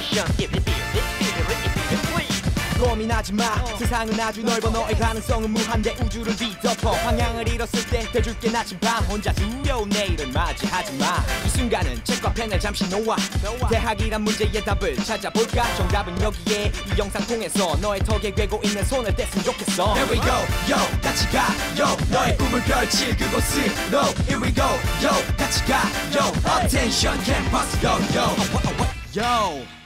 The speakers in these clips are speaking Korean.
attention Give it, feel it, feel it, feel it, please 고민하지 마. 세상은 아주 넓어 너의 가능성은 무한대 우주를 뒤덮어. 방향을 잃었을 때 돼줄게 나침반 혼자 두려운 내일을 맞이하지 마이 순간은 책과 펜을 잠시 놓아. 대학이란 문제의 답을 찾아볼까? 정답은 여기에 이 영상 통해서 너의 턱에 괴고 있는 손을 뗐으면 좋겠어. Here we go, yo, 같이 가, yo. 너의 꿈을 펼칠 그곳으로 Here we go, yo, 같이 가, yo. Attention campus, yo, yo. Yo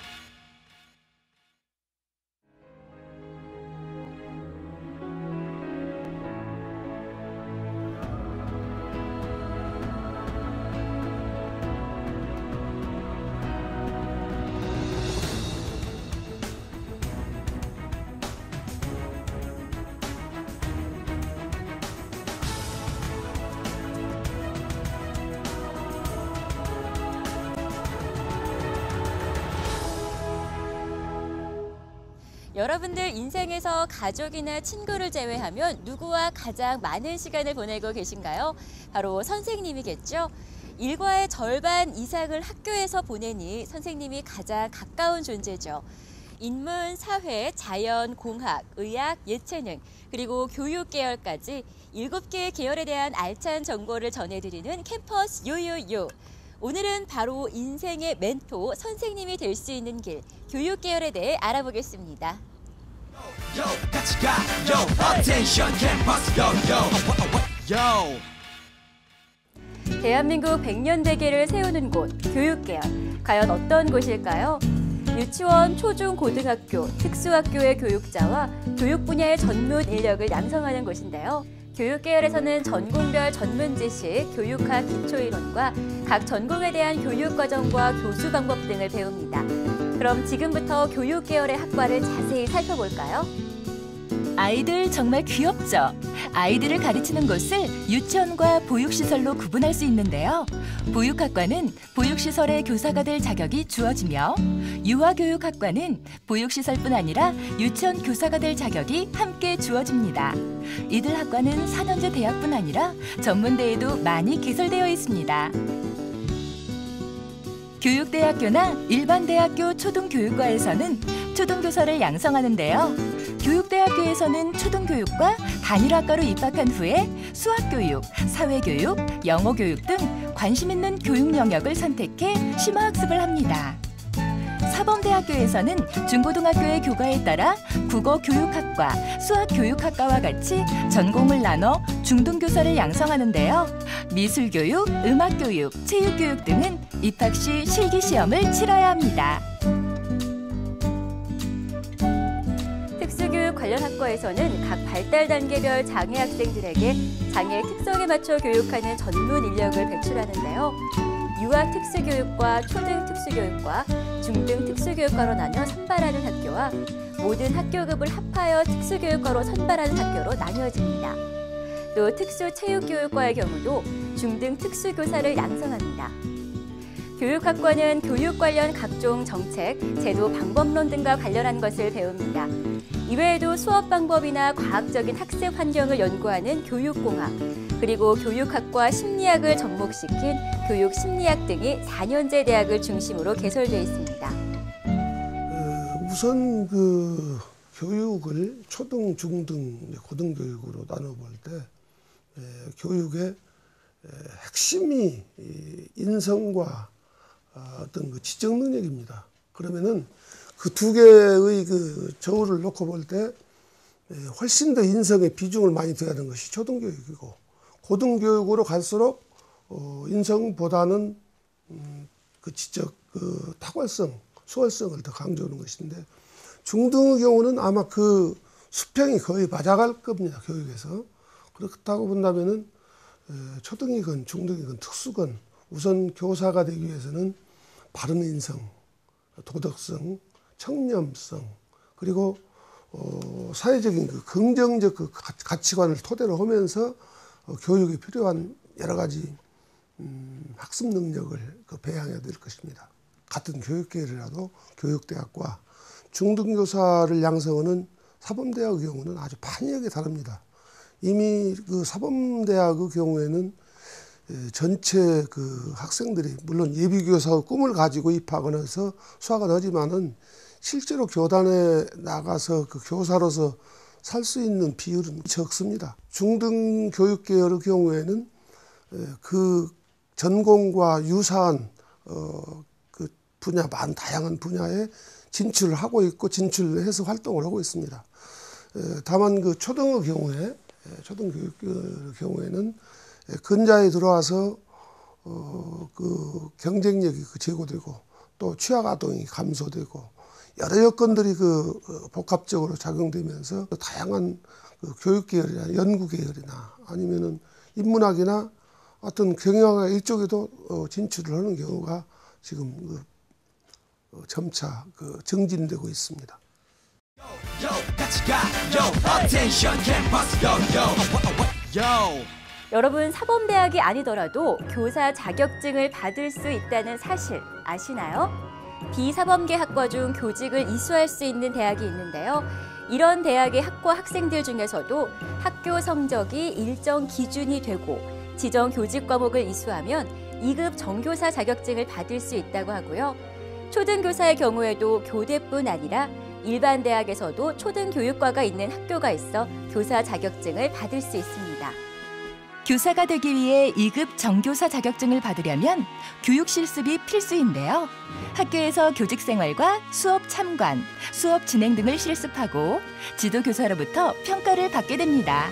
여러분들 인생에서 가족이나 친구를 제외하면 누구와 가장 많은 시간을 보내고 계신가요? 바로 선생님이겠죠. 일과의 절반 이상을 학교에서 보내니 선생님이 가장 가까운 존재죠. 인문, 사회, 자연, 공학, 의학, 예체능, 그리고 교육 계열까지 일곱 개의 계열에 대한 알찬 정보를 전해드리는 캠퍼스 요요요. 오늘은 바로 인생의 멘토, 선생님이 될 수 있는 길, 교육 계열에 대해 알아보겠습니다. Yo, 같이 가, yo, attention campus, yo, yo, yo. 대한민국 100년 대계를 세우는 곳, 교육계열. 과연 어떤 곳일까요? 유치원, 초중, 고등학교, 특수학교의 교육자와 교육 분야의 전문 인력을 양성하는 곳인데요. 교육계열에서는 전공별 전문 지식, 교육학 기초이론과 각 전공에 대한 교육 과정과 교수 방법 등을 배웁니다. 그럼 지금부터 교육 계열의 학과를 자세히 살펴볼까요? 아이들 정말 귀엽죠? 아이들을 가르치는 곳을 유치원과 보육시설로 구분할 수 있는데요. 보육학과는 보육시설의 교사가 될 자격이 주어지며 유아교육학과는 보육시설뿐 아니라 유치원 교사가 될 자격이 함께 주어집니다. 이들 학과는 4년제 대학뿐 아니라 전문대에도 많이 개설되어 있습니다. 교육대학교나 일반 대학교 초등교육과에서는 초등교사를 양성하는데요. 교육대학교에서는 초등교육과 단일학과로 입학한 후에 수학교육, 사회교육, 영어교육 등 관심 있는 교육 영역을 선택해 심화학습을 합니다. 사범대학교에서는 중고등학교의 교과에 따라 국어교육학과, 수학교육학과와 같이 전공을 나눠 중등교사를 양성하는데요. 미술교육, 음악교육, 체육교육 등은 입학 시 실기시험을 치러야 합니다. 특수교육 관련 학과에서는 각 발달 단계별 장애 학생들에게 장애 특성에 맞춰 교육하는 전문 인력을 배출하는데요. 유아 특수교육과 초등 특수교육과 중등 특수교육과로 나눠 선발하는 학교와 모든 학교급을 합하여 특수교육과로 선발하는 학교로 나뉘어집니다. 또 특수체육교육과의 경우도 중등 특수교사를 양성합니다. 교육학과는 교육 관련 각종 정책, 제도 방법론 등과 관련한 것을 배웁니다. 이외에도 수업 방법이나 과학적인 학습 환경을 연구하는 교육공학, 그리고 교육학과 심리학을 접목시킨 교육심리학 등이 4년제 대학을 중심으로 개설되어 있습니다. 어, 우선 그 교육을 초등, 중등, 고등교육으로 나눠볼 때 에, 교육의 에, 핵심이 이 인성과 아, 어떤 그 지적 능력입니다. 그러면은 그 두 개의 그 저울을 놓고 볼 때 훨씬 더 인성의 비중을 많이 둬야 하는 것이 초등교육이고 고등교육으로 갈수록 어, 인성보다는 음, 그 지적 그 탁월성, 수월성을 더 강조하는 것인데 중등의 경우는 아마 그 수평이 거의 맞아갈 겁니다 교육에서. 그렇다고 본다면은 에, 초등이건 중등이건 특수건 우선 교사가 되기 위해서는 바른 인성, 도덕성, 청렴성 그리고 어, 사회적인 그 긍정적 그 가치관을 토대로 하면서 어, 교육에 필요한 여러 가지 음, 학습 능력을 그 배양해야 될 것입니다. 같은 교육계열이라도 교육대학과 중등교사를 양성하는 사범대학의 경우는 아주 판이하게 다릅니다. 이미 그 사범대학의 경우에는 에, 전체 그 학생들이 물론 예비교사의 꿈을 가지고 입학을 해서 수학을 하지만은 실제로 교단에 나가서 그 교사로서 살 수 있는 비율은 적습니다. 중등 교육 계열의 경우에는 에, 그 전공과 유사한 어, 그 분야 많 다양한 분야에 진출을 하고 있고 진출해서 활동을 하고 있습니다. 에, 다만 그 초등의 경우에 에, 초등 교육 경우에는 에, 근자에 들어와서 어, 그 경쟁력이 그 제고되고 또 취약 아동이 감소되고 여러 여건들이 그 어, 복합적으로 작용되면서 또 다양한 그 교육 계열이나 연구 계열이나 아니면은 인문학이나 어떤 경영학 일쪽에도 어, 진출을 하는 경우가 지금 그 어, 점차 그 증진되고 있습니다. 여러분 사범대학이 아니더라도 교사 자격증을 받을 수 있다는 사실 아시나요? 비사범계 학과 중 교직을 이수할 수 있는 대학이 있는데요. 이런 대학의 학과 학생들 중에서도 학교 성적이 일정 기준이 되고 지정 교직 과목을 이수하면 2급 정교사 자격증을 받을 수 있다고 하고요. 초등교사의 경우에도 교대뿐 아니라 일반 대학에서도 초등교육과가 있는 학교가 있어 교사 자격증을 받을 수 있습니다. 교사가 되기 위해 2급 정교사 자격증을 받으려면 교육 실습이 필수인데요. 학교에서 교직 생활과 수업 참관, 수업 진행 등을 실습하고 지도 교사로부터 평가를 받게 됩니다.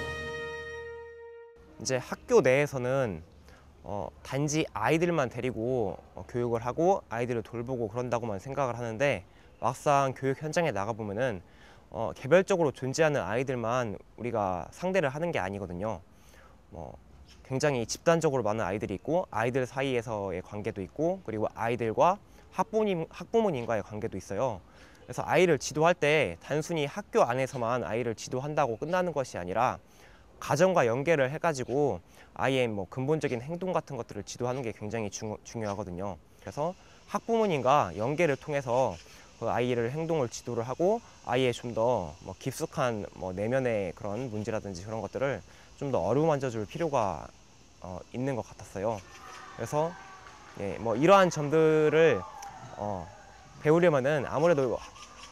이제 학교 내에서는 어, 단지 아이들만 데리고 어, 교육을 하고 아이들을 돌보고 그런다고만 생각을 하는데 막상 교육 현장에 나가 보면은 어, 개별적으로 존재하는 아이들만 우리가 상대를 하는 게 아니거든요. 뭐 굉장히 집단적으로 많은 아이들이 있고 아이들 사이에서의 관계도 있고 그리고 아이들과 학부모님 학부모님과의 관계도 있어요. 그래서 아이를 지도할 때 단순히 학교 안에서만 아이를 지도한다고 끝나는 것이 아니라 가정과 연계를 해가지고 아이의 뭐 근본적인 행동 같은 것들을 지도하는 게 굉장히 중, 중요하거든요. 그래서 학부모님과 연계를 통해서 그 아이를 행동을 지도를 하고 아이의 좀 더 뭐 깊숙한 뭐 내면의 그런 문제라든지 그런 것들을 좀 더 어루만져 줄 필요가 어, 있는 것 같았어요. 그래서 예, 뭐 이러한 점들을 어, 배우려면은 아무래도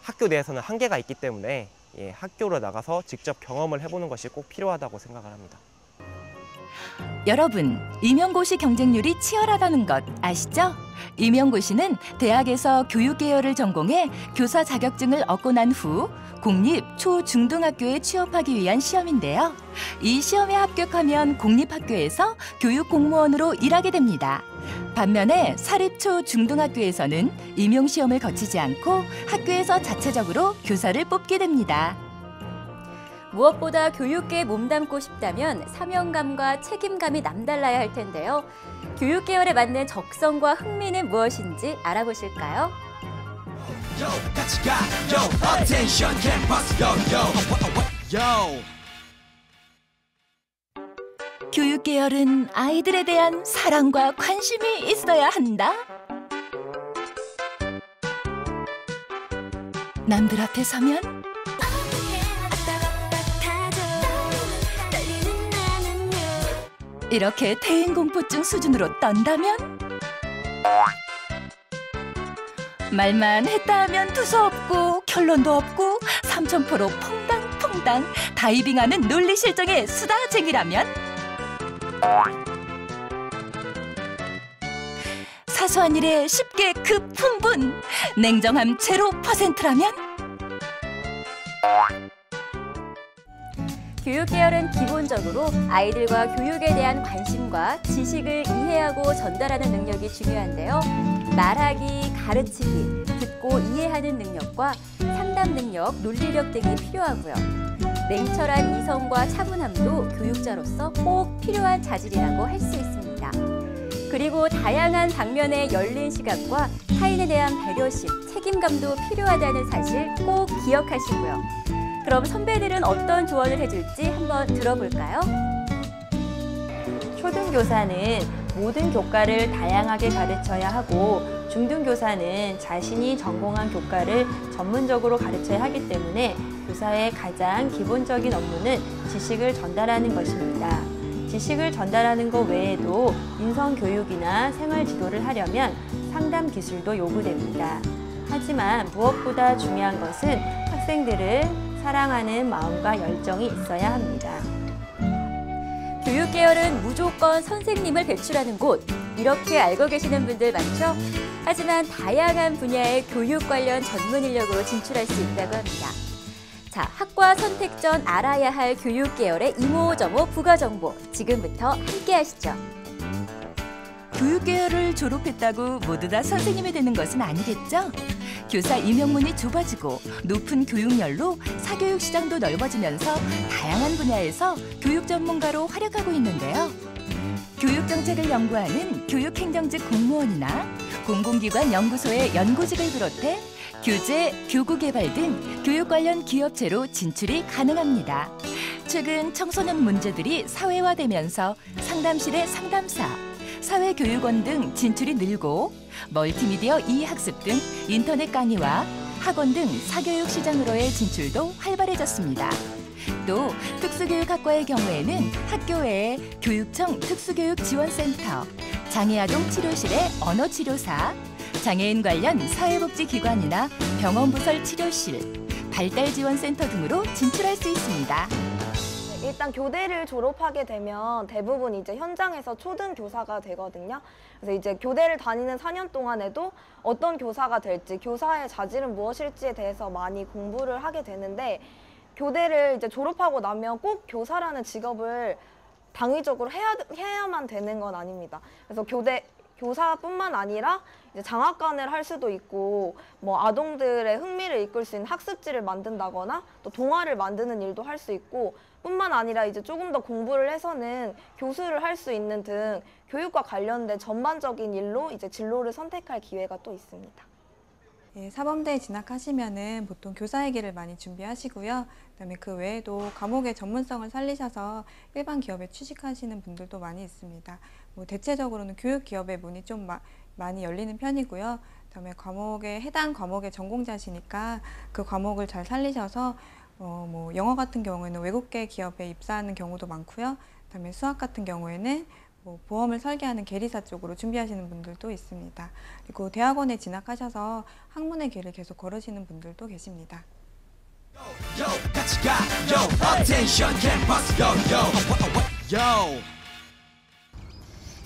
학교 내에서는 한계가 있기 때문에 예, 학교로 나가서 직접 경험을 해보는 것이 꼭 필요하다고 생각을 합니다. 여러분, 임용고시 경쟁률이 치열하다는 것 아시죠? 임용고시는 대학에서 교육 계열을 전공해 교사 자격증을 얻고 난 후 공립 초 중등학교에 취업하기 위한 시험인데요. 이 시험에 합격하면 공립학교에서 교육 공무원으로 일하게 됩니다. 반면에 사립 초 중등학교에서는 임용 시험을 거치지 않고 학교에서 자체적으로 교사를 뽑게 됩니다. 무엇보다 교육계에 몸담고 싶다면 사명감과 책임감이 남달라야 할 텐데요. 교육 계열에 맞는 적성과 흥미는 무엇인지 알아보실까요? Yo, 같이 가. Yo, attention campus. Yo, yo, yo. 교육 계열은 아이들에 대한 사랑과 관심이 있어야 한다. 남들 앞에 서면 이렇게 대인 공포증 수준으로 떤다면? 말만 했다 하면 두서없고 결론도 없고 삼천포로 퐁당퐁당 다이빙하는 논리 실정의 수다쟁이라면? 사소한 일에 쉽게 급풍분 냉정함 제로 퍼센트라면 교육 계열은 기본적으로 아이들과 교육에 대한 관심과 지식을 이해하고 전달하는 능력이 중요한데요. 말하기, 가르치기, 듣고 이해하는 능력과 상담 능력, 논리력 등이 필요하고요. 냉철한 이성과 차분함도 교육자로서 꼭 필요한 자질이라고 할 수 있습니다. 그리고 다양한 방면의 열린 시각과 타인에 대한 배려심, 책임감도 필요하다는 사실 꼭 기억하시고요. 그럼 선배들은 어떤 조언을 해줄지 한번 들어볼까요? 초등교사는 모든 교과를 다양하게 가르쳐야 하고 중등교사는 자신이 전공한 교과를 전문적으로 가르쳐야 하기 때문에 교사의 가장 기본적인 업무는 지식을 전달하는 것입니다. 지식을 전달하는 것 외에도 인성 교육이나 생활 지도를 하려면 상담 기술도 요구됩니다. 하지만 무엇보다 중요한 것은 학생들을 사랑하는 마음과 열정이 있어야 합니다. 교육계열은 무조건 선생님을 배출하는 곳. 이렇게 알고 계시는 분들 많죠? 하지만 다양한 분야의 교육 관련 전문 인력으로 진출할 수 있다고 합니다. 자, 학과 선택 전 알아야 할 교육계열의 이모저모 부가정보. 지금부터 함께 하시죠. 교육계열을 졸업했다고 모두 다 선생님이 되는 것은 아니겠죠? 교사 임용문이 좁아지고 높은 교육열로 사교육 시장도 넓어지면서 다양한 분야에서 교육 전문가로 활약하고 있는데요. 교육 정책을 연구하는 교육행정직 공무원이나 공공기관 연구소의 연구직을 비롯해 교재, 교구 개발 등 교육 관련 기업체로 진출이 가능합니다. 최근 청소년 문제들이 사회화되면서 상담실의 상담사, 사회교육원 등 진출이 늘고 멀티미디어 이학습 등 인터넷 강의와 학원 등 사교육 시장으로의 진출도 활발해졌습니다. 또 특수교육학과의 경우에는 학교에 교육청 특수교육지원센터, 장애아동 치료실의 언어치료사, 장애인 관련 사회복지기관이나 병원 부설 치료실, 발달지원센터 등으로 진출할 수 있습니다. 일단 교대를 졸업하게 되면 대부분 이제 현장에서 초등 교사가 되거든요. 그래서 이제 교대를 다니는 4년 동안에도 어떤 교사가 될지, 교사의 자질은 무엇일지에 대해서 많이 공부를 하게 되는데 교대를 이제 졸업하고 나면 꼭 교사라는 직업을 당위적으로 해야, 해야만 되는 건 아닙니다. 그래서 교대 교사뿐만 아니라 이제 장학관을 할 수도 있고 뭐 아동들의 흥미를 이끌 수 있는 학습지를 만든다거나 또 동화를 만드는 일도 할 수 있고 뿐만 아니라 이제 조금 더 공부를 해서는 교수를 할 수 있는 등 교육과 관련된 전반적인 일로 이제 진로를 선택할 기회가 또 있습니다. 예, 사범대에 진학하시면은 보통 교사의 길을 많이 준비하시고요. 그다음에 그 외에도 과목의 전문성을 살리셔서 일반 기업에 취직하시는 분들도 많이 있습니다. 뭐 대체적으로는 교육 기업의 문이 좀 마, 많이 열리는 편이고요. 그다음에 과목에 해당 과목의 전공자시니까 그 과목을 잘 살리셔서 어, 뭐 영어 같은 경우에는 외국계 기업에 입사하는 경우도 많고요. 그다음에 수학 같은 경우에는 뭐 보험을 설계하는 계리사 쪽으로 준비하시는 분들도 있습니다. 그리고 대학원에 진학하셔서 학문의 길을 계속 걸으시는 분들도 계십니다. Yo, yo.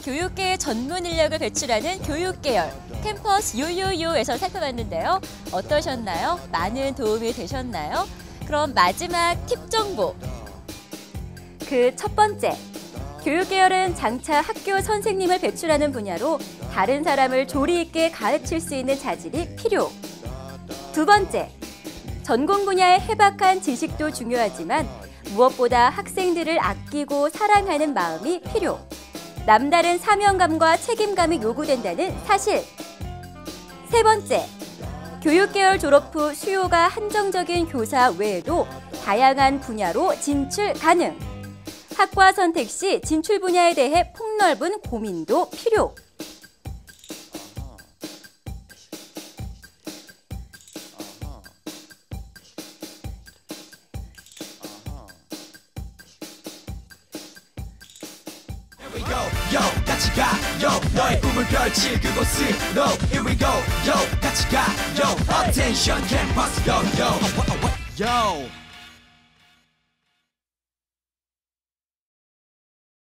교육계의 전문 인력을 배출하는 교육계열 캠퍼스 요요요에서 살펴봤는데요. 어떠셨나요? 많은 도움이 되셨나요? 그럼 마지막 팁 정보. 그 첫 번째. 교육계열은 장차 학교 선생님을 배출하는 분야로 다른 사람을 조리 있게 가르칠 수 있는 자질이 필요. 두 번째. 전공 분야의 해박한 지식도 중요하지만 무엇보다 학생들을 아끼고 사랑하는 마음이 필요. 남다른 사명감과 책임감이 요구된다는 사실. 세 번째, 교육계열 졸업 후 수요가 한정적인 교사 외에도 다양한 분야로 진출 가능. 학과 선택 시 진출 분야에 대해 폭넓은 고민도 필요. We go, yo, 같이 가, yo, 너의 꿈을 펼칠 그곳으로. Here we go, yo, 같이 가, yo, attention campus, yo, yo, yo.